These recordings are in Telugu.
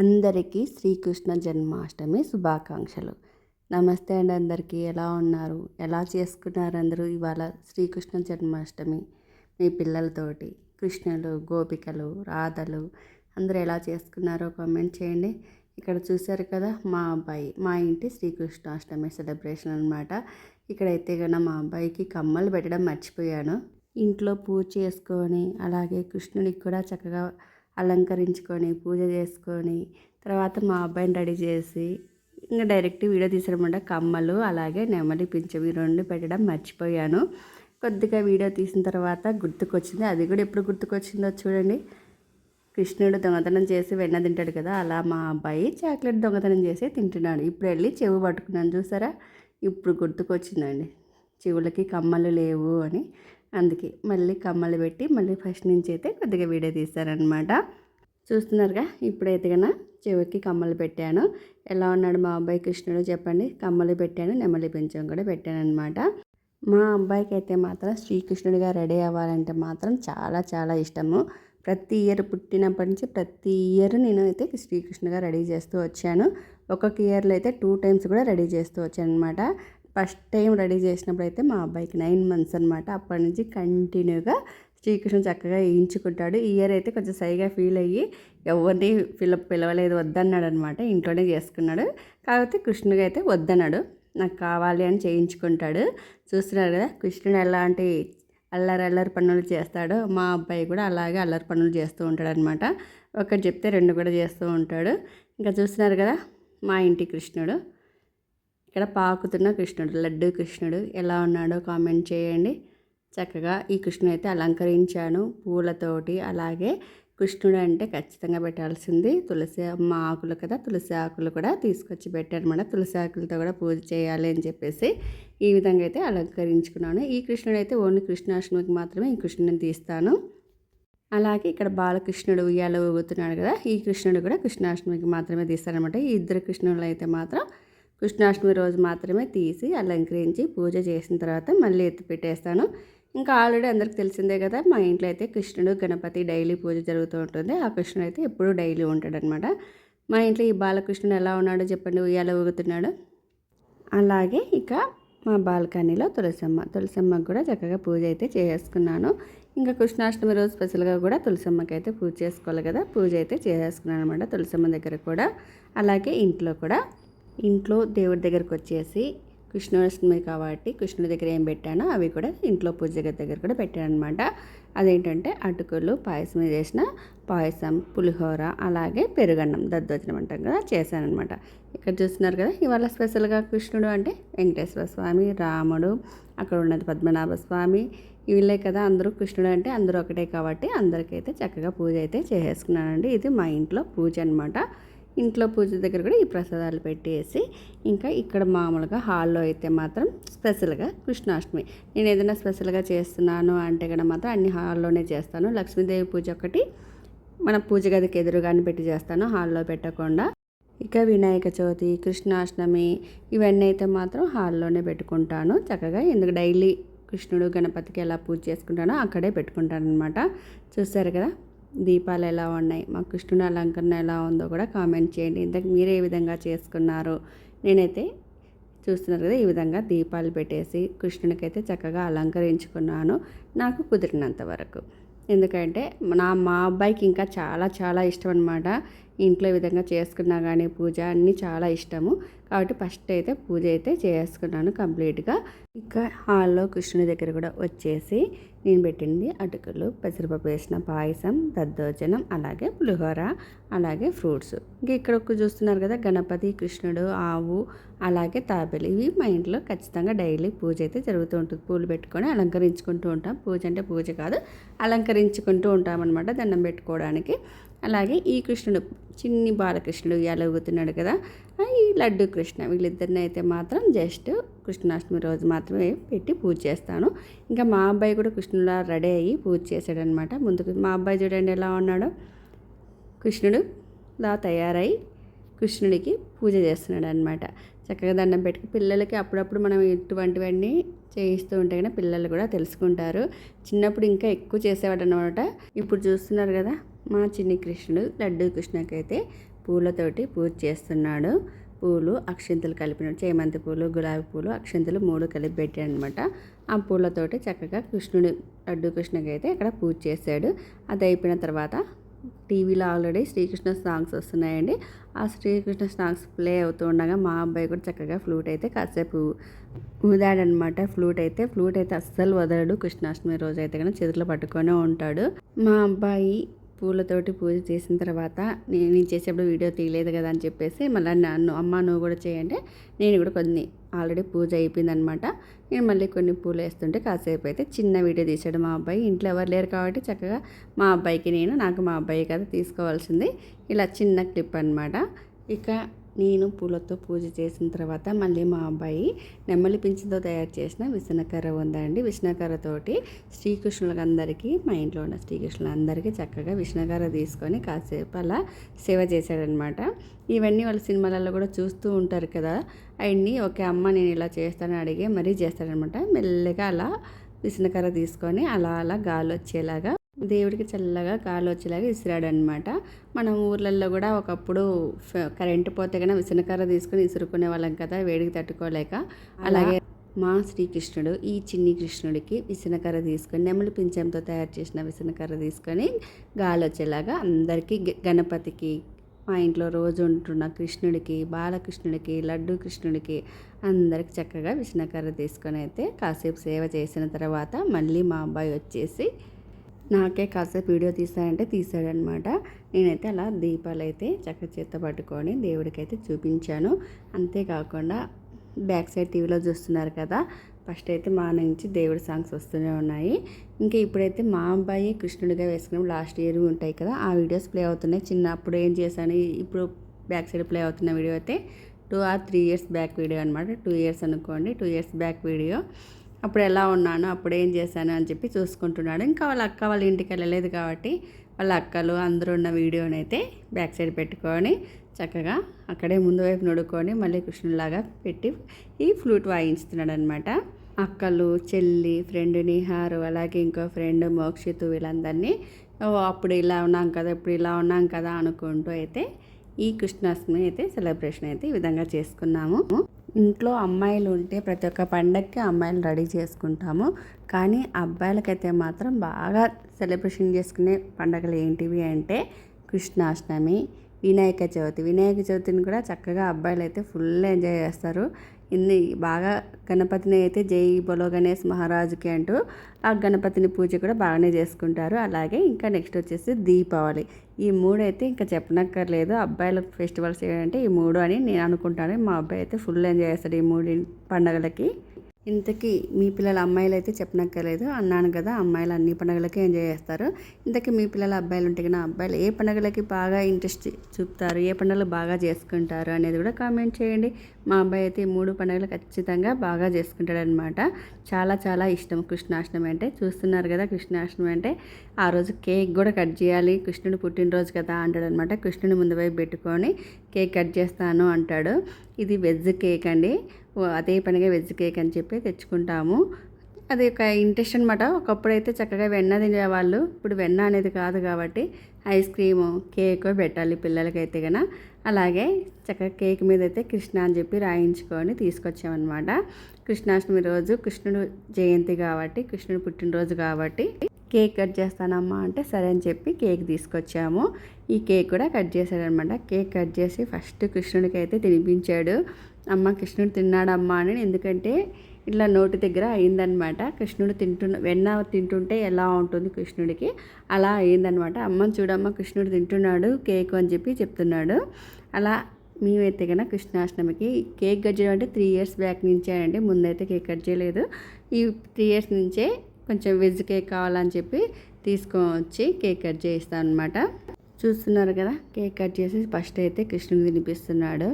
అందరికీ శ్రీకృష్ణ జన్మాష్టమి శుభాకాంక్షలు. నమస్తే అండి అందరికీ. ఎలా ఉన్నారు? ఎలా చేసుకున్నారు అందరూ ఇవాళ శ్రీకృష్ణ జన్మాష్టమి? మీ పిల్లలతోటి కృష్ణులు గోపికలు రాధలు అందరూ ఎలా చేసుకున్నారో కామెంట్ చేయండి. ఇక్కడ చూశారు కదా మా అబ్బాయి మా ఇంటి శ్రీకృష్ణాష్టమి సెలబ్రేషన్ అనమాట ఇక్కడైతే కన్నా మా అబ్బాయికి కమ్మలు పెట్టడం మర్చిపోయాను. ఇంట్లో పూజ చేసుకొని అలాగే కృష్ణుడికి కూడా చక్కగా అలంకరించుకొని పూజ చేసుకొని తర్వాత మా అబ్బాయిని రెడీ చేసి ఇంకా డైరెక్ట్ వీడియో తీసారనమాట కమ్మలు అలాగే నెమలి పింఛం ఈ రెండు పెట్టడం మర్చిపోయాను. కొద్దిగా వీడియో తీసిన తర్వాత గుర్తుకొచ్చింది. అది కూడా ఎప్పుడు గుర్తుకొచ్చిందో చూడండి. కృష్ణుడు దొంగతనం చేసి వెన్న తింటాడు కదా అలా మా అబ్బాయి చాక్లెట్ దొంగతనం చేసి తింటున్నాడు. ఇప్పుడు వెళ్ళి చెవు పట్టుకున్నాను చూసారా? ఇప్పుడు గుర్తుకొచ్చిందండి. చెవులకి కమ్మలు లేవు అని. అందుకే మళ్ళీ కమ్మలు పెట్టి మళ్ళీ ఫస్ట్ నుంచి అయితే కొద్దిగా వీడియో తీస్తారనమాట చూస్తున్నారుగా ఇప్పుడైతే కన్నా చెవికి కమ్మలు పెట్టాను. ఎలా ఉన్నాడు మా అబ్బాయి కృష్ణుడు చెప్పండి. కమ్మలు పెట్టాను నెమలి పెంచం కూడా పెట్టాను అనమాట మా అబ్బాయికి అయితే మాత్రం శ్రీకృష్ణుడిగా రెడీ అవ్వాలంటే మాత్రం చాలా చాలా ఇష్టము. ప్రతి ఇయర్ పుట్టినప్పటి నుంచి ప్రతి ఇయర్ నేను అయితే శ్రీకృష్ణుగా రెడీ చేస్తూ వచ్చాను. ఒక్కొక్క ఇయర్లో అయితే టూ టైమ్స్ కూడా రెడీ చేస్తూ వచ్చాను అనమాట ఫస్ట్ టైం రెడీ చేసినప్పుడు అయితే మా అబ్బాయికి నైన్ మంత్స్ అనమాట అప్పటి నుంచి కంటిన్యూగా శ్రీకృష్ణుడు చక్కగా వేయించుకుంటాడు. ఈ ఇయర్ అయితే కొంచెం సైగా ఫీల్ అయ్యి ఎవరిని పిల్ల పిలవలేదు వద్దన్నాడు అనమాట ఇంట్లోనే చేసుకున్నాడు. కాకపోతే కృష్ణుడికి అయితే వద్దన్నాడు. నాకు కావాలి అని చేయించుకుంటాడు. చూస్తున్నారు కదా కృష్ణుడు ఎలాంటి అల్లరి అల్లరి పనులు చేస్తాడో మా అబ్బాయి కూడా అలాగే అల్లరి పనులు చేస్తూ ఉంటాడు అనమాట ఒకటి చెప్తే రెండు కూడా చేస్తూ ఉంటాడు. ఇంకా చూస్తున్నారు కదా మా ఇంటి కృష్ణుడు. ఇక్కడ పాకుతున్న కృష్ణుడు లడ్డు కృష్ణుడు ఎలా ఉన్నాడో కామెంట్ చేయండి. చక్కగా ఈ కృష్ణుడు అయితే అలంకరించాను పూలతోటి. అలాగే కృష్ణుడు అంటే ఖచ్చితంగా పెట్టాల్సింది తులసి అమ్మ ఆకులు కదా తులసి ఆకులు కూడా తీసుకొచ్చి పెట్టానమాట తులసి ఆకులతో కూడా పూజ చేయాలి అని చెప్పేసి ఈ విధంగా అయితే అలంకరించుకున్నాను. ఈ కృష్ణుడు అయితే ఓన్లీ కృష్ణాష్టమికి మాత్రమే ఈ కృష్ణుని తీస్తాను. అలాగే ఇక్కడ బాలకృష్ణుడు ఉయ్యాల ఊగుతున్నాడు కదా ఈ కృష్ణుడు కూడా కృష్ణాష్టమికి మాత్రమే తీస్తారనమాట ఈ ఇద్దరు కృష్ణులు అయితే మాత్రం కృష్ణాష్టమి రోజు మాత్రమే తీసి అలంకరించి పూజ చేసిన తర్వాత మళ్ళీ ఎత్తి పెట్టేస్తాను. ఇంకా ఆల్రెడీ అందరికి తెలిసిందే కదా మా ఇంట్లో అయితే కృష్ణుడు గణపతి డైలీ పూజ జరుగుతూ ఉంటుంది. ఆ కృష్ణుడు అయితే ఎప్పుడూ డైలీ ఉంటాడనమాట. మా ఇంట్లో ఈ బాలకృష్ణుడు ఎలా ఉన్నాడో చెప్పండి ఉయ్యాల ఊగుతున్నాడు. అలాగే ఇక మా బాల్కనీలో తులసమ్మ తులసమ్మకు కూడా చక్కగా పూజ అయితే చేసుకున్నాను. ఇంకా కృష్ణాష్టమి రోజు స్పెషల్గా కూడా తులసమ్మకి అయితే పూజ చేసుకోవాలి కదా పూజ అయితే చేసుకున్నాను అనమాట తులసమ్మ దగ్గర కూడా. అలాగే ఇంట్లో కూడా ఇంట్లో దేవుడి దగ్గరకు వచ్చేసి కృష్ణాష్టమి కాబట్టి కృష్ణుడి దగ్గర ఏం పెట్టానో అవి కూడా ఇంట్లో పూజ దగ్గర కూడా పెట్టాను అనమాట అదేంటంటే అటుకులు పాయసం చేసిన పాయసం పులిహోర అలాగే పెరుగన్నం దద్దోజనం అంటాం కదా చేశానమాట ఇక్కడ చూస్తున్నారు కదా ఇవాళ స్పెషల్గా కృష్ణుడు అంటే వెంకటేశ్వర స్వామి రాముడు అక్కడ ఉన్నది పద్మనాభ స్వామి వీళ్ళే కదా అందరూ కృష్ణుడు అంటే అందరూ ఒకటే కాబట్టి అందరికైతే చక్కగా పూజ అయితే చేసేసుకున్నానండి. ఇది మా ఇంట్లో పూజ అనమాట ఇంట్లో పూజ దగ్గర కూడా ఈ ప్రసాదాలు పెట్టేసి ఇంకా ఇక్కడ మామూలుగా హాల్లో అయితే మాత్రం స్పెషల్గా కృష్ణాష్టమి. నేను ఏదైనా స్పెషల్గా చేస్తున్నాను అంటే కూడా మాత్రం అన్ని హాల్లోనే చేస్తాను. లక్ష్మీదేవి పూజ ఒకటి మన పూజ గదికి ఎదురుగానే పెట్టి చేస్తాను హాల్లో పెట్టకుండా. ఇక వినాయక చవితి కృష్ణాష్టమి ఇవన్నీ అయితే మాత్రం హాల్లోనే పెట్టుకుంటాను చక్కగా. ఎందుకు డైలీ కృష్ణుడు గణపతికి ఎలా పూజ చేసుకుంటానో అక్కడే పెట్టుకుంటాను అనమాట చూస్తారు కదా? దీపాలు ఎలా ఉన్నాయి మా కృష్ణుని అలంకరణ ఎలా ఉందో కూడా కామెంట్ చేయండి. ఇంతకు మీరు ఏ విధంగా చేసుకున్నారు? నేనైతే చూస్తున్నారు కదా ఈ విధంగా దీపాలు పెట్టేసి కృష్ణునికి అయితే చక్కగా అలంకరించుకున్నాను నాకు కుదిరినంత వరకు. ఎందుకంటే నా మా అబ్బాయికి ఇంకా చాలా చాలా ఇష్టం అనమాట ఇంట్లో విధంగా చేసుకున్నా కానీ పూజ అన్నీ చాలా ఇష్టము. కాబట్టి ఫస్ట్ అయితే పూజ అయితే చేసుకున్నాను కంప్లీట్గా. ఇంకా హాల్లో కృష్ణుని దగ్గర కూడా వచ్చేసి నేను పెట్టింది అటుకులు పెసరపప్పు వేసిన పాయసం దద్దోజనం అలాగే పులిహోర అలాగే ఫ్రూట్స్. ఇంకా ఇక్కడ ఒక చూస్తున్నారు కదా గణపతి కృష్ణుడు ఆవు అలాగే తాబేలు. ఇవి మా ఇంట్లో ఖచ్చితంగా డైలీ పూజ అయితే జరుగుతూ ఉంటుంది. పూలు పెట్టుకొని అలంకరించుకుంటూ ఉంటాం. పూజ అంటే పూజ కాదు అలంకరించుకుంటూ ఉంటామన్నమాట దండం పెట్టుకోవడానికి. అలాగే ఈ కృష్ణుడు చిన్ని బాలకృష్ణుడు ఎలగుతున్నాడు కదా ఈ లడ్డు కృష్ణ వీళ్ళిద్దరిని అయితే మాత్రం జస్ట్ కృష్ణాష్టమి రోజు మాత్రమే పెట్టి పూజ చేస్తాను. ఇంకా మా అబ్బాయి కూడా కృష్ణులా రెడీ అయ్యి పూజ చేశాడనమాట. ముందుకు మా అబ్బాయి చూడండి ఎలా ఉన్నాడో. కృష్ణుడు లా తయారై కృష్ణుడికి పూజ చేస్తున్నాడు అనమాట చక్కగా దండం పెట్టుకు పిల్లలకి అప్పుడప్పుడు మనం ఇటువంటివన్నీ చేయిస్తూ ఉంటే కానీ పిల్లలు కూడా తెలుసుకుంటారు. చిన్నప్పుడు ఇంకా ఎక్కువ చేసేవాడు అనమాట ఇప్పుడు చూస్తున్నారు కదా మా చిన్ని కృష్ణుడు లడ్డు కృష్ణకైతే పూలతోటి పూజ చేస్తున్నాడు. పూలు అక్షింతలు కలిపిన చేమంతి పూలు గులాబీ పూలు అక్షింతలు మూడు కలిపి పెట్టాడు అనమాట ఆ పూలతోటి చక్కగా కృష్ణుడి లడ్డు కృష్ణకి అయితే ఇక్కడ పూజ చేశాడు. అది అయిపోయిన తర్వాత టీవీలో ఆల్రెడీ శ్రీకృష్ణ సాంగ్స్ వస్తున్నాయండి. ఆ ఆ శ్రీకృష్ణ సాంగ్స్ ప్లే అవుతూ ఉండగా మా అబ్బాయి కూడా చక్కగా ఫ్లూట్ అయితే కాసేపు ఊదాడనమాట. ఫ్లూట్ అయితే ఫ్లూట్ అయితే అస్సలు వదలడు. కృష్ణాష్టమి రోజు అయితే కానీ చేతిలో పట్టుకొనే ఉంటాడు. మా అబ్బాయి పూలతోటి పూజ చేసిన తర్వాత నేను చేసేప్పుడు వీడియో తీయలేదు కదా అని చెప్పేసి మళ్ళీ నన్ను అమ్మ నువ్వు కూడా చేయంటే నేను కూడా కొన్ని ఆల్రెడీ పూజ అయిపోయిందనమాట. నేను మళ్ళీ కొన్ని పూలు వేస్తుంటే కాసేపు అయితే చిన్న వీడియో తీసాడు మా అబ్బాయి. ఇంట్లో ఎవరు లేరు కాబట్టి చక్కగా మా అబ్బాయికి నేను నాకు మా అబ్బాయి కదా తీసుకోవాల్సింది. ఇలా చిన్న క్లిప్ అనమాట ఇక నేను పూలతో పూజ చేసిన తర్వాత మళ్ళీ మా అబ్బాయి నెమ్మలి పింఛతో తయారు చేసిన విసనకర్ర ఉందండి. విసనకర్రతోటి శ్రీకృష్ణులకు అందరికీ మా ఇంట్లో ఉన్న శ్రీకృష్ణులందరికీ చక్కగా విష్ణకర్ర తీసుకొని కాసేపు అలా సేవ చేశాడనమాట. ఇవన్నీ వాళ్ళ సినిమాలలో కూడా చూస్తూ ఉంటారు కదా. అవన్నీ ఓకే అమ్మ నేను ఇలా చేస్తానని అడిగే మరీ చేస్తాడనమాట. మెల్లగా అలా విసనకర్ర తీసుకొని అలా అలా గాలి వచ్చేలాగా దేవుడికి చల్లగా గాలి వచ్చేలాగా విసిరాడనమాట మనం ఊర్లలో కూడా ఒకప్పుడు కరెంటు పోతే కన్నా విసనకర్ర తీసుకుని విసురుకునే వాళ్ళం కదా వేడికి తట్టుకోలేక. అలాగే మా శ్రీకృష్ణుడు ఈ చిన్ని కృష్ణుడికి విసనకర్ర తీసుకొని నెమలి పింఛంతో తయారు చేసిన విసనకర్ర తీసుకొని గాలి వచ్చేలాగా అందరికీ గణపతికి మా ఇంట్లో రోజు ఉంటున్న కృష్ణుడికి బాలకృష్ణుడికి లడ్డు కృష్ణుడికి అందరికి చక్కగా విష్ణుకర్ర తీసుకొని అయితే కాసేపు సేవ చేసిన తర్వాత మళ్ళీ మా అబ్బాయి వచ్చేసి నాకే కాసేపు వీడియో తీసాడంటే తీసాడనమాట నేనైతే అలా దీపాలు అయితే చక్క చేత పట్టుకొని దేవుడికైతే చూపించాను. అంతేకాకుండా బ్యాక్ సైడ్ టీవీలో చూస్తున్నారు కదా ఫస్ట్ అయితే మా నుంచి దేవుడి సాంగ్స్ వస్తూనే ఉన్నాయి. ఇంకా ఇప్పుడైతే మా అబ్బాయి కృష్ణుడిగా వేసుకున్నాం లాస్ట్ ఇయర్ ఉంటాయి కదా ఆ వీడియోస్ ప్లే అవుతున్నాయి. చిన్నప్పుడు ఏం చేశాను ఇప్పుడు బ్యాక్ సైడ్ ప్లే అవుతున్న వీడియో అయితే two or three years back video అనమాట టూ ఇయర్స్ అనుకోండి టూ ఇయర్స్ బ్యాక్ వీడియో. అప్పుడు ఎలా ఉన్నాను అప్పుడు ఏం చేశాను అని చెప్పి చూసుకుంటున్నాడు. ఇంకా వాళ్ళ అక్క వాళ్ళ ఇంటికి వెళ్ళలేదు కాబట్టి వాళ్ళ అక్కలు అందరూ ఉన్న వీడియోని అయితే బ్యాక్ సైడ్ పెట్టుకొని చక్కగా అక్కడే ముందు వైపు నడుకొని మళ్ళీ కృష్ణులాగా పెట్టి ఈ ఫ్లూట్ వాయించుతున్నాడు అనమాట అక్కలు చెల్లి ఫ్రెండ్ నిహారు అలాగే ఇంకో ఫ్రెండ్ మోక్షితు వీళ్ళందరినీ అప్పుడు ఇలా ఉన్నాం కదా ఇప్పుడు ఇలా ఉన్నాం కదా అనుకుంటూ అయితే ఈ కృష్ణాష్టమి అయితే సెలబ్రేషన్ అయితే ఈ విధంగా చేసుకున్నాము. ఇంట్లో అమ్మాయిలు ఉంటే ప్రతి ఒక్క పండగకి అమ్మాయిలు రెడీ చేసుకుంటాము. కానీ అబ్బాయిలకైతే మాత్రం బాగా సెలబ్రేషన్ చేసుకునే పండగలు ఏంటివి అంటే కృష్ణాష్టమి వినాయక చవితి. వినాయక చవితిని కూడా చక్కగా అబ్బాయిలు అయితే ఫుల్ ఎంజాయ్ చేస్తారు. ఇన్ని బాగా గణపతిని అయితే జై బొలో గణేష్ మహారాజుకి అంటూ ఆ గణపతిని పూజ కూడా బాగానే చేసుకుంటారు. అలాగే ఇంకా నెక్స్ట్ వచ్చేసి దీపావళి. ఈ మూడు అయితే ఇంకా చెప్పనక్కర్లేదు. అబ్బాయిల ఫెస్టివల్స్ ఏంటంటే ఈ మూడు అని నేను అనుకుంటాను. మా అబ్బాయి అయితే ఫుల్ ఎంజాయ్ చేస్తాడు ఈ మూడు పండగలకి. ఇంతకీ మీ పిల్లల అమ్మాయిలు అయితే చెప్పనక్కర్లేదు. అన్నాను కదా అమ్మాయిలు అన్ని పండుగలకి ఎంజాయ్ చేస్తారు. ఇంతకీ మీ పిల్లల అబ్బాయిలు ఉంటే కదా అబ్బాయిలు ఏ పండుగలకి బాగా ఇంట్రెస్ట్ చూపుతారు? ఏ పండుగలు బాగా చేసుకుంటారు? అనేది కూడా కామెంట్ చేయండి. మా అబ్బాయి అయితే మూడు పండుగలు ఖచ్చితంగా బాగా చేసుకుంటాడనమాట చాలా చాలా ఇష్టం కృష్ణాష్టమి అంటే. చూస్తున్నారు కదా కృష్ణాష్టమి అంటే. ఆ రోజు కేక్ కూడా కట్ చేయాలి. కృష్ణుడు పుట్టినరోజు కదా అంటాడు అనమాట కృష్ణుని ముందు వైపు పెట్టుకొని కేక్ కట్ చేస్తాను అంటాడు. ఇది వెజ్ కేక్ అండి. అదే పనిగా వెజ్ కేక్ అని చెప్పి తెచ్చుకుంటాము. అది ఒక ఇంట్రెస్ట్ అనమాట ఒకప్పుడైతే చక్కగా వెన్న తినేవాళ్ళు. ఇప్పుడు వెన్న అనేది కాదు కాబట్టి ఐస్ క్రీము కేక్ పెట్టాలి పిల్లలకైతే కన అలాగే చక్కగా కేక్ మీద అయితే కృష్ణ అని చెప్పి రాయించుకొని తీసుకొచ్చామన్నమాట. కృష్ణాష్టమి రోజు కృష్ణుడు జయంతి కాబట్టి కృష్ణుడు పుట్టినరోజు కాబట్టి కేక్ కట్ చేస్తానమ్మా అంటే సరే అని చెప్పి కేక్ తీసుకొచ్చాము. ఈ కేక్ కూడా కట్ చేశాడనమాట కేక్ కట్ చేసి ఫస్ట్ కృష్ణుడికి అయితే తినిపించాడు. అమ్మ కృష్ణుడు తిన్నాడమ్మా అని ఎందుకంటే ఇట్లా నోటి దగ్గర అయిందనమాట కృష్ణుడు తింటున్న వెన్న తింటుంటే ఎలా ఉంటుంది కృష్ణుడికి? అలా అయిందనమాట అమ్మ చూడమ్మ కృష్ణుడు తింటున్నాడు కేక్ అని చెప్పి చెప్తున్నాడు. అలా మేమైతే కన్నా కృష్ణాష్టమికి కేక్ కట్ చేయడం అంటే త్రీ ఇయర్స్ బ్యాక్ నుంచే అండి. ముందైతే కేక్ కట్ చేయలేదు. ఈ త్రీ ఇయర్స్ నుంచే కొంచెం వెజ్ కేక్ కావాలని చెప్పి తీసుకొని వచ్చి కేక్ కట్ చేయిస్తాను అనమాట చూస్తున్నారు కదా కేక్ కట్ చేసి ఫస్ట్ అయితే కృష్ణుని తినిపిస్తున్నాడు.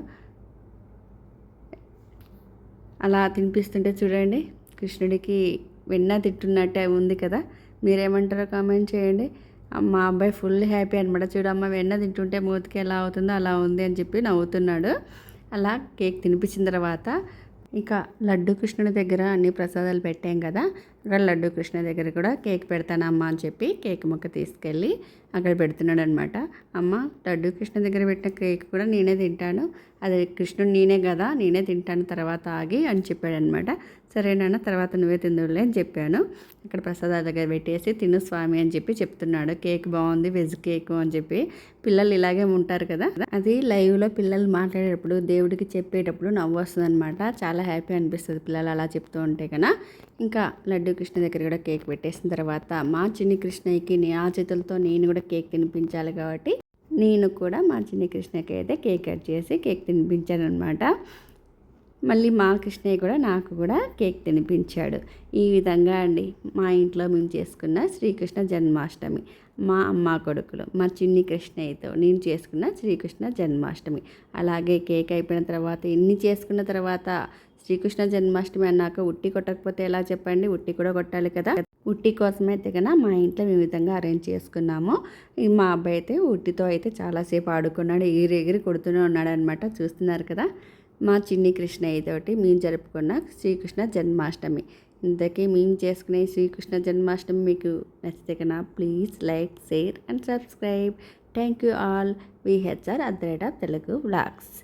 అలా తినిపిస్తుంటే చూడండి కృష్ణుడికి వెన్న తిట్టున్నట్టే ఉంది కదా. మీరేమంటారో కామెంట్ చేయండి. మా అబ్బాయి ఫుల్ హ్యాపీ అనమాట చూడమ్మ వెన్న తింటుంటే మూతికి ఎలా అవుతుందో అలా ఉంది అని చెప్పి నవ్వుతున్నాడు. అలా కేక్ తినిపించిన తర్వాత ఇక లడ్డు కృష్ణుడి దగ్గర అన్ని ప్రసాదాలు పెట్టాం కదా. అక్కడ లడ్డు కృష్ణ దగ్గర కూడా కేక్ పెడతానమ్మా అని చెప్పి కేక్ ముక్క తీసుకెళ్ళి అక్కడ పెడుతున్నాడు అనమాట అమ్మ లడ్డు కృష్ణ దగ్గర పెట్టిన కేక్ కూడా నేనే తింటాను. అది కృష్ణుడు నేనే కదా నేనే తింటాను తర్వాత ఆగి అని చెప్పాడనమాట. సరేనన్న తర్వాత నువ్వే తిందులే అని చెప్పాను. అక్కడ ప్రసాద దగ్గర పెట్టేసి తిను స్వామి అని చెప్పి చెప్తున్నాడు. కేక్ బాగుంది వెజ్ కేక్ అని చెప్పి. పిల్లలు ఇలాగే ఉంటారు కదా. అది లైవ్లో పిల్లలు మాట్లాడేటప్పుడు దేవుడికి చెప్పేటప్పుడు నవ్వు వస్తుంది అనమాట చాలా హ్యాపీ అనిపిస్తుంది పిల్లలు అలా చెప్తూ ఉంటే కదా ఇంకా లడ్డు కృష్ణ దగ్గర కూడా కేక్ పెట్టేసిన తర్వాత మా చిన్ని కృష్ణయ్యకి నీ ఆ చేతులతో నేను కూడా కేక్ తినిపించాలి కాబట్టి నేను కూడా మా చిన్ని కృష్ణకి అయితే కేక్ కట్ చేసి కేక్ తినిపించాను అనమాట మళ్ళీ మా కృష్ణయ్య కూడా నాకు కూడా కేక్ తినిపించాడు. ఈ విధంగా అండి మా ఇంట్లో మేము చేసుకున్న శ్రీకృష్ణ జన్మాష్టమి మా అమ్మ కొడుకులు మా చిన్ని కృష్ణయ్యతో నేను చేసుకున్న శ్రీకృష్ణ జన్మాష్టమి. అలాగే కేక్ అయిపోయిన తర్వాత ఎన్ని చేసుకున్న తర్వాత శ్రీకృష్ణ జన్మాష్టమి అన్నాక ఉట్టి కొట్టకపోతే ఎలా చెప్పండి? ఉట్టి కూడా కొట్టాలి కదా. ఉట్టి కోసమే కన్నా మా ఇంట్లో మేము విధంగా అరేంజ్ చేసుకున్నాము. మా అబ్బాయి అయితే ఉట్టితో అయితే చాలాసేపు ఆడుకున్నాడు. ఎగిరి ఎగిరి కొడుతూనే ఉన్నాడు అనమాట చూస్తున్నారు కదా. మా చిన్ని కృష్ణయ్య తోటి మేము జరుపుకున్న శ్రీకృష్ణ జన్మాష్టమి. ఇంతకీ మేము చేసుకునే శ్రీకృష్ణ జన్మాష్టమి మీకు నచ్చితే కన్నా please like share and subscribe thank you all V H R at the rate of Telugu vlogs.